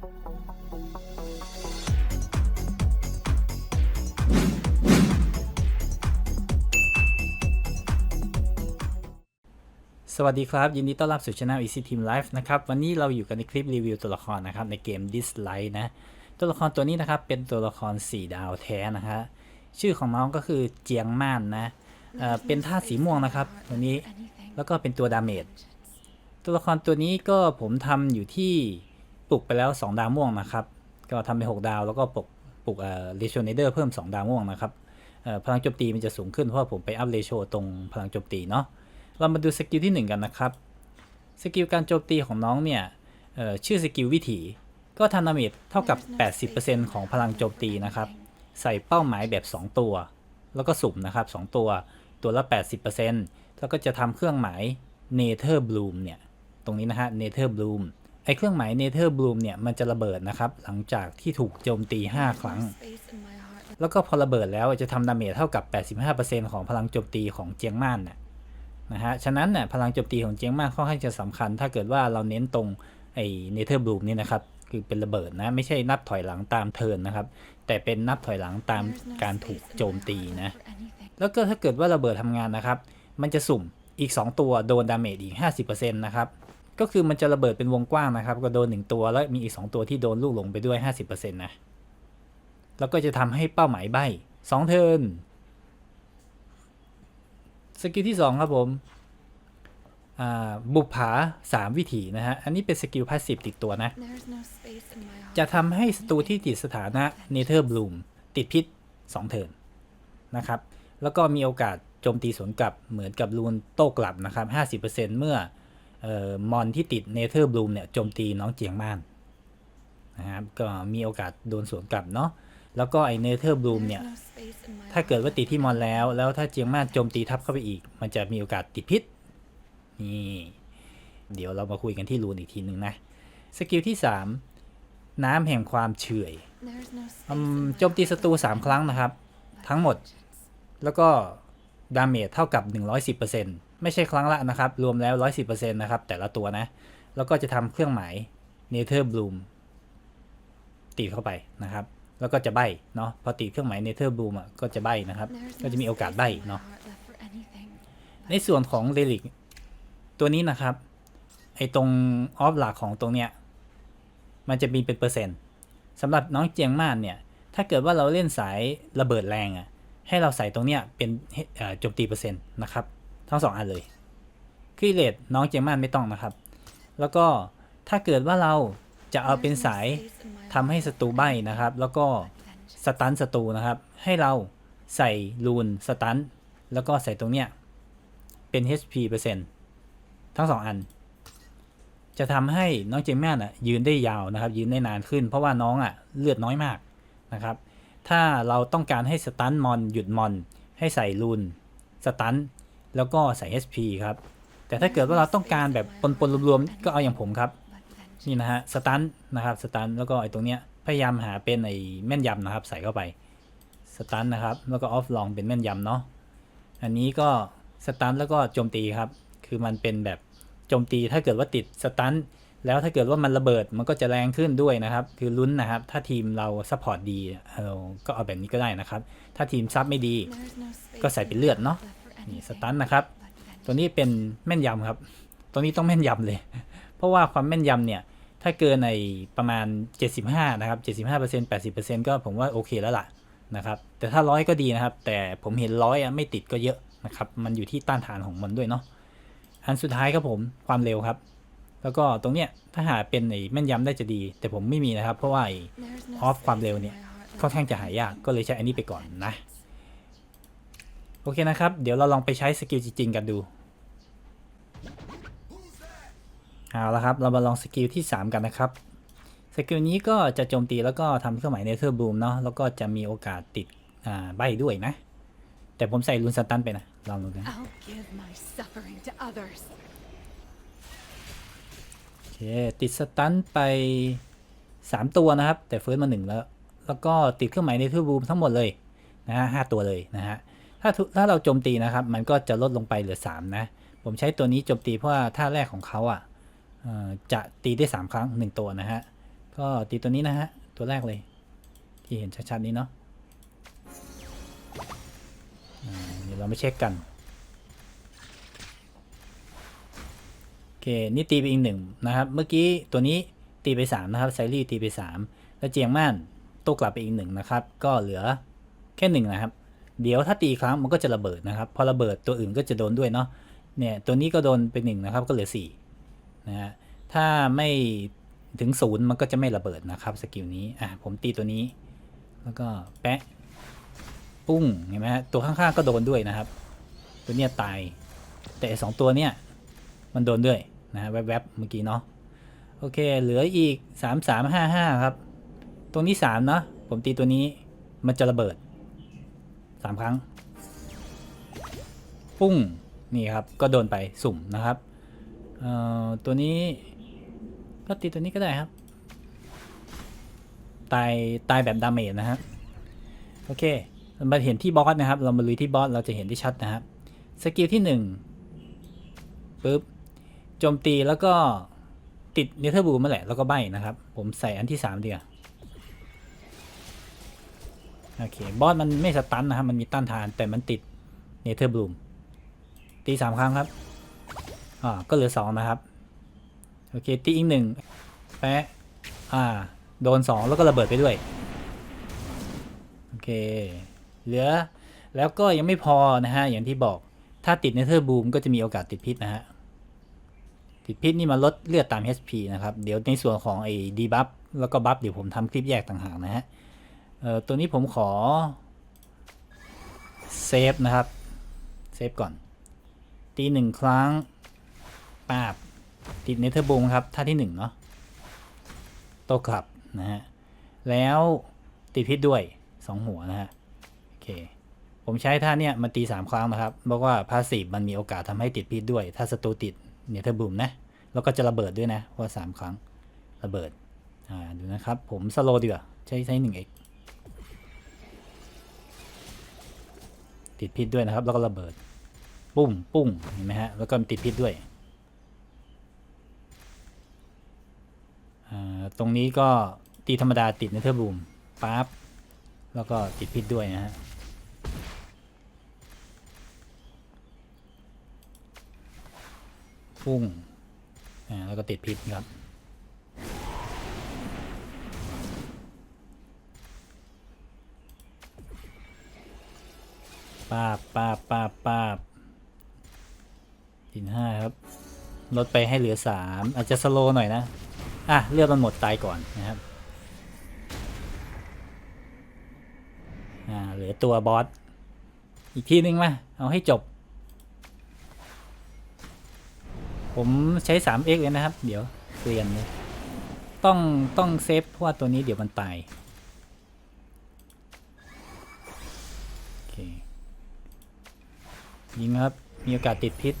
สวัสดีครับ ยินดีต้อนรับสู่ช anel Easy Team Life นะครับ วันนี้เราอยู่กันในคลิปรีวิวตัวละครนะครับ ในเกม Dislight นะ ตัวละครตัวนี้นะครับ เป็นตัวละคร 4 ดาวแท้นะฮะชื่อของน้องก็คือเจียงม่านนะเอ่อเป็นธาตุสีม่วงนะครับตัวนี้แล้วก็เป็นตัวดาเมจตัวละครตัวนี้ก็ผมทำอยู่ที่ ปลุกไปแล้ว 2 ดาวม่วงนะครับ ก็ทำเป็น6ดาวแล้วก็ปลุกปลุกเอ่อเรโชเนเดอร์เพิ่ม 2 ดาวม่วงนะครับเอ่อพลังโจมตีมันจะสูงขึ้นเพราะผมไปอัพเรโชตรงพลังโจมตีเนาะเรามาดูสกิลที่ 1 กันนะครับสกิลการโจมตีของน้องเนี่ยเอ่อชื่อสกิลวิถี ก็ทำดาเมจเท่ากับ 80%ของพลังโจมตีนะครับ ใส่เป้าหมายแบบ 2 ตัว แล้วก็สุ่มนะครับ 2 ตัวตัวละ 80%แล้วก็จะทำเครื่องหมาย Nether Bloom เนี่ย ตรงนี้นะฮะ Nether Bloom ไอเครื่องหมาย Nether Bloom เนี่ยมันจะระเบิดนะครับ หลังจากที่ถูกโจมตี 5 ครั้ง แล้วก็พอระเบิดแล้วจะทำดาเมจเท่ากับ 85%ของพลังโจมตีของเจียงม่านน่ะนะฮะ ฉะนั้นเนี่ยพลังโจมตีของเจียงม่ากค่อนข้างจะสำคัญ ถ้าเกิดว่าเราเน้นตรงไอ้เนเธอร์บลูมนี่นะครับ คือเป็นระเบิดนะ ไม่ใช่นับถอยหลังตามเทิร์นนะครับ แต่เป็นนับถอยหลังตามการถูกโจมตีนะ แล้วก็ถ้าเกิดว่าระเบิดทำงานนะครับ มันจะสุ่มอีก 2 ตัวโดนดาเมจอีก 50%นะครับ ก็คือมันจะระเบิดเป็นวงกว้างนะครับ ก็โดน 1 ตัวแล้วมีอีก 2 ตัวที่โดนลูกหลงไปด้วย 50%นะแล้วก็จะทำให้เป้าหมายใบ้2เทิร์นสกิลที่ 2 ครับผมบุปผา 3 วิถีนะฮะ อันนี้เป็นสกิลพาสซีฟติดตัวนะ จะทำให้ศัตรูที่ติดสถานะ Nether Bloom ติดพิษ 2 เทิร์นนะครับ แล้วก็มีโอกาสโจมตีสวนกลับเหมือนกับรูนโต้กลับนะครับ 50%เมื่อ มอนที่ติด Nether Bloom เนี่ยโจมตีน้องเจียงม่านนะครับก็มีโอกาสโดนสวนกลับเนาะแล้วก็ไอ้ Nether Bloom เนี่ยถ้าเกิดว่าติดที่มอนแล้ว แล้วถ้าเจียงม่านโจมตีทับเข้าไปอีก มันจะมีโอกาสติดพิษนี่เดี๋ยวเรามาคุยกันที่รูนอีกทีหนึ่งนะสกิลที่ 3 น้ำแห่งความเฉื่อยอืมโจมตีศัตรู3 ครั้งนะครับ ทั้งหมด แล้วก็ดาเมจเท่ากับ 110% ไม่ใช่ครั้งละนะครับ รวมแล้ว 110%นะครับ แต่ละตัวนะ แล้วก็จะทำเครื่องหมาย Nether Bloom ตีเข้าไปนะครับ แล้วก็จะใบเนาะพอติดเครื่องหมาย Nether Bloom อะก็จะใบนะครับ ก็จะมีโอกาสใบเนาะในส่วนของเ e ลิกตัวนี้นะครับ ไอตรงออฟหลักของตรงเนี้ยมันจะมีเป็นเปอร์เซ็นต์สำหรับน้องเจียงม่านเนี่ย ถ้าเกิดว่าเราเล่นสายระเบิดแรงอะ่ะให้เราใส่ตรงเนี้ยเป็นจมตีเปอร์เซ็นต์นะครับ ทั้งสองอันเลยครีเลตน้องเจียงม่านไม่ต้องนะครับ แล้วก็ถ้าเกิดว่าเราจะเอาเป็นสายทำให้ศัตรูใบนะครับ แล้วก็สตันศัตรูนะครับ ให้เราใส่รูนสตันแล้วก็ใส่ตรงเนี้ยเป็น HP เปอร์เซ็นต์ทั้งสองอัน จะทำให้น้องเจมแม่นอะยืนได้ยาวนะครับ ยืนได้นานขึ้น เพราะว่าน้องอะเลือดน้อยมากนะครับ ถ้าเราต้องการให้สตันมอนหยุดมอน ให้ใส่รูนสตัน แล้วก็ใส่ HP ครับ แต่ถ้าเกิดว่าเราต้องการแบบปนๆรวมๆก็เอาอย่างผมครับ นี่นะฮะสตันนะครับสตันแล้วก็ไอ้ตรงเนี้ยพยายามหาเป็นไอ้แม่นยำนะครับ ใส่เข้าไปสตันนะครับ แล้วก็ออฟลองเป็นแม่นยำเนาะอันนี้ก็สตันแล้วก็โจมตีครับ คือมันเป็นแบบโจมตีถ้าเกิดว่าติดสตันแล้วถ้าเกิดว่ามันระเบิดมันก็จะแรงขึ้นด้วยนะครับ คือลุ้นนะครับ ถ้าทีมเราซัพพอร์ตดีเราก็เอาแบบนี้ก็ได้นะครับ ถ้าทีมซับไม่ดี ก็ใส่เป็นเลือดเนาะ นี่สตันนะครับ ตัวนี้เป็นแม่นยำครับ ตัวนี้ต้องแม่นยำเลย เพราะว่าความแม่นยำเนี่ย ถ้าเกินในประมาณ 75 นะครับ 75% 80%ก็ผมว่าโอเคแล้วล่ะนะครับ แต่ถ้าร้อยก็ดีนะครับ แต่ผมเห็นร้อยอะไม่ติดก็เยอะนะครับ มันอยู่ที่ต้านทานของมันด้วยเนาะ อันสุดท้ายครับผมความเร็วครับ แล้วก็ตรงเนี้ยถ้าหาเป็นไอ้แม่นยำได้จะดี แต่ผมไม่มีนะครับ เพราะว่าไอ้ออฟความเร็วเนี่ยค่อนข้างจะหายากก็เลยใช้อันนี้ไปก่อนนะ อเคนะครับ เดี๋ยวเราลองไปใช้สกิลจริงๆกันดู เอาละครับ เรามาลองสกิลที่ 3 กันนะครับ สกิลนี้ก็จะโจมตีแล้วก็ทำเครื่องหมายเนเธอร์บูมเนาะ แล้วก็จะมีโอกาสติดอ่าใบด้วยนะ แต่ผมใส่ลุนสตันไปนะ ลองดูนะ I'll give my suffering to others. โอเค ติดสตันไป 3 ตัวนะครับ แต่เฟิร์สมา 1 แล้ว แล้วก็ติดเครื่องหมายเนเธอร์บูมทั้งหมดเลยนะฮะห้าตัวเลยนะฮะ ถ้าถ้าเราโจมตีนะครับ มันก็จะลดลงไปเหลือ 3 นะ ผมใช้ตัวนี้โจมตีเพราะว่าท่าแรกของเขาอะจะตีได้ 3 ครั้ง 1 ตัวนะฮะ ก็ตีตัวนี้นะฮะ ตัวแรกเลย ที่เห็นชัดๆนี้เนาะเดี๋ยวเรามาเช็คกัน โอเค นี่ตีไปอีกหนึ่งนะครับ เมื่อกี้ตัวนี้ตีไป 3 นะครับไซรี่ตีไป 3 แล้วเจียงม่านโต้กลับไปอีกหนึ่งนะครับ ก็เหลือแค่หนึ่งนะครับ เดี๋ยวถ้าตีครั้งมันก็จะระเบิดนะครับ พอระเบิดตัวอื่นก็จะโดนด้วยเนาะเนี่ยตัวนี้ก็โดนไปหนึ่งนะครับก็เหลือ4นะฮะถ้าไม่ถึงศูนย์มันก็จะไม่ระเบิดนะครับสกิลนี้อะผมตีตัวนี้ แล้วก็แปะปุ้งเห็นไหมฮะตัวข้างๆก็โดนด้วยนะครับ ตัวเนี้ยตาย แต่สองตัวเนี้ยมันโดนด้วยนะฮะแวบๆเมื่อกี้เนาะโอเค เหลืออีกสามสามห้าห้าครับ ตรงนี้สามเนาะผมตีตัวนี้มันจะระเบิด สามครั้ง ปุ้ง นี่ครับ ก็โดนไปสุ่มนะครับเอ่อตัวนี้ก็ตีตัวนี้ก็ได้ครับ ตายตายแบบดาเมจนะฮะโอเคมาเห็นที่บอสนะครับ เรามาลุยที่บอสเราจะเห็นที่ชัดนะครับสกิลที่หนึ่งปึ๊บโจมตีแล้วก็ติดเนเธอร์บูมาแหละแล้วก็ใบนะครับ ผมใส่อันที่สามเดียว โอเค บอสมันไม่สตันนะครับ มันมีต้านทานแต่มันติดเนเธอร์บลูมตีสามครั้งครับอ่าก็เหลือสองนะครับ โอเค ตีอีกหนึ่งแปะอ่า โดนสองแล้วก็ระเบิดไปด้วย โอเค เหลือ แล้วก็ยังไม่พอนะฮะ อย่างที่บอก ถ้าติดเนเธอร์บลูมก็จะมีโอกาสติดพิษนะฮะ ติดพิษนี่มันลดเลือดตาม HP นะครับ เดี๋ยวในส่วนของไอ้ดีบัฟแล้วก็บัฟเดี๋ยวผมทำคลิปแยกต่างหากนะฮะ เอ่อตัวนี้ผมขอเซฟนะครับ เซฟก่อน ตีหนึ่งครั้งปาบ ติดเนเธอร์บูมครับ ท่าที่หนึ่งเนาะโตกลับนะฮะ แล้วติดพิษด้วยสองหัวนะฮะ โอเค ผมใช้ท่าเนี้ยมาตีสามครั้งนะครับเพราะว่าพาสซีฟมันมีโอกาสทำให้ติดพิษด้วย ถ้าศัตรูติดเนเธอร์บูมนะ แล้วก็จะระเบิดด้วยนะเพราะว่าสามครั้งระเบิด อ่า ดูนะครับ ผมสโลดีกว่าใช้ใช้หนึ่งเอก ติดพิษด้วยนะครับ แล้วก็ระเบิด ปุ้งปุ้งเห็นไหมฮะแล้วก็ติดพิษด้วยตรงนี้ก็ตีธรรมดาติดเนเธอร์บูมปั๊บแล้วก็ติดพิษด้วยนะฮะพุ่งแล้วก็ติดพิษครับ ปาบปาบปาบปาบตินห้าครับ ลดไปให้เหลือสามอาจจะสโลหน่อยนะ อะ เลือดมันหมดตายก่อนนะครับ อ่า เหลือตัวบอส อีกทีนึงมา เอาให้จบ ผมใช้ 3x เลยนะครับ เดี๋ยวเปลี่ยนเลยต้องต้องเซฟเพราะว่าตัวนี้เดี๋ยวมันตาย โอเค ยิงครับ มีโอกาสติดพิษ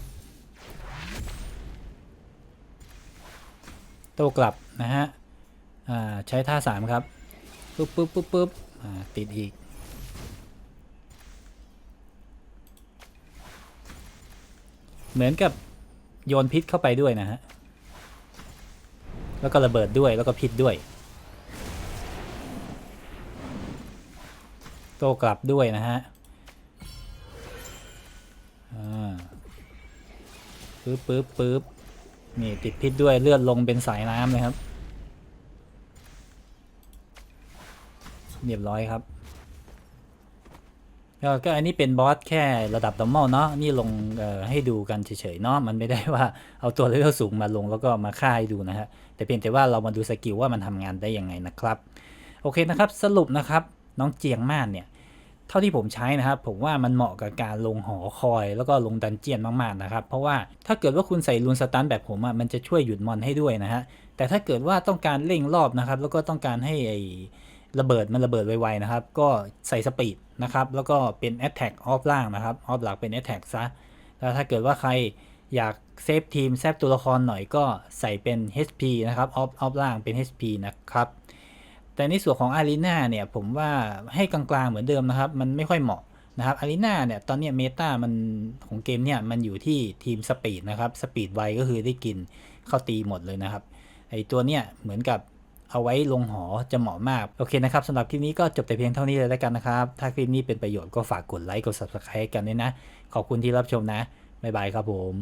โต้กลับนะฮะใช้ท่าสามครับ ปุ๊บปุ๊บปุ๊บปุ๊บติดอีก เหมือนกับโยนพิษเข้าไปด้วยนะฮะ แล้วก็ระเบิดด้วยแล้วก็พิษด้วย โต้กลับด้วยนะฮะ ปึ๊บปึ๊บปึ๊บนี่ติดพิษด้วยเลือดลงเป็นสายน้ำเลยครับ เรียบร้อยครับก็ก็อันนี้เป็นบอสแค่ระดับ normal เนาะนี่ลงให้ดูกันเฉยๆเนาะมันไม่ได้ว่าเอาตัวเลเวลสูงมาลงแล้วก็มาฆ่าให้ดูนะฮะแต่เพียงแต่ว่าเรามาดูสกิลว่ามันทำงานได้ยังไงนะครับ โอเคนะครับสรุปนะครับน้องเจียงม่านเนี่ย เท่าที่ผมใช้นะครับ ผมว่ามันเหมาะกับการลงหอคอย แล้วก็ลงดันเจียนมากๆนะครับ เพราะว่าถ้าเกิดว่าคุณใส่รูนสตันแบบผมอะมันจะช่วยหยุดมอนให้ด้วยนะฮะแต่ถ้าเกิดว่าต้องการเร่งรอบนะครับ แล้วก็ต้องการให้ไอระเบิดมันระเบิดไวๆนะครับ ก็ใส่สปีดนะครับ แล้วก็เป็น Attack ออฟล่างนะครับออฟหลักเป็น Attack ซะแล้วถ้าเกิดว่าใครอยากเซฟทีมแซฟตัวละครหน่อยก็ใส่เป็น HP นะครับออฟออฟล่างเป็น HP นะครับ แต่ในส่วนของอารีนาเนี่ยผมว่าให้กลางๆเหมือนเดิมนะครับ มันไม่ค่อยเหมาะนะครับอารีนาเนี่ยตอนนี้เมตามันของเกมเนี่ยมันอยู่ที่ทีมสปีดนะครับสปีดไวก็คือได้กินเข้าตีหมดเลยนะครับไอตัวเนี้ยเหมือนกับเอาไว้ลงหอจะเหมาะมาก โอเคนะครับสำหรับคลิปนี้ก็จบแต่เพียงเท่านี้เลยแล้วกันนะครับ ถ้าคลิปนี้เป็นประโยชน์ก็ฝากกดไลค์กด subscribe กันด้วยนะ ขอบคุณที่รับชมนะ บ๊ายบายครับผม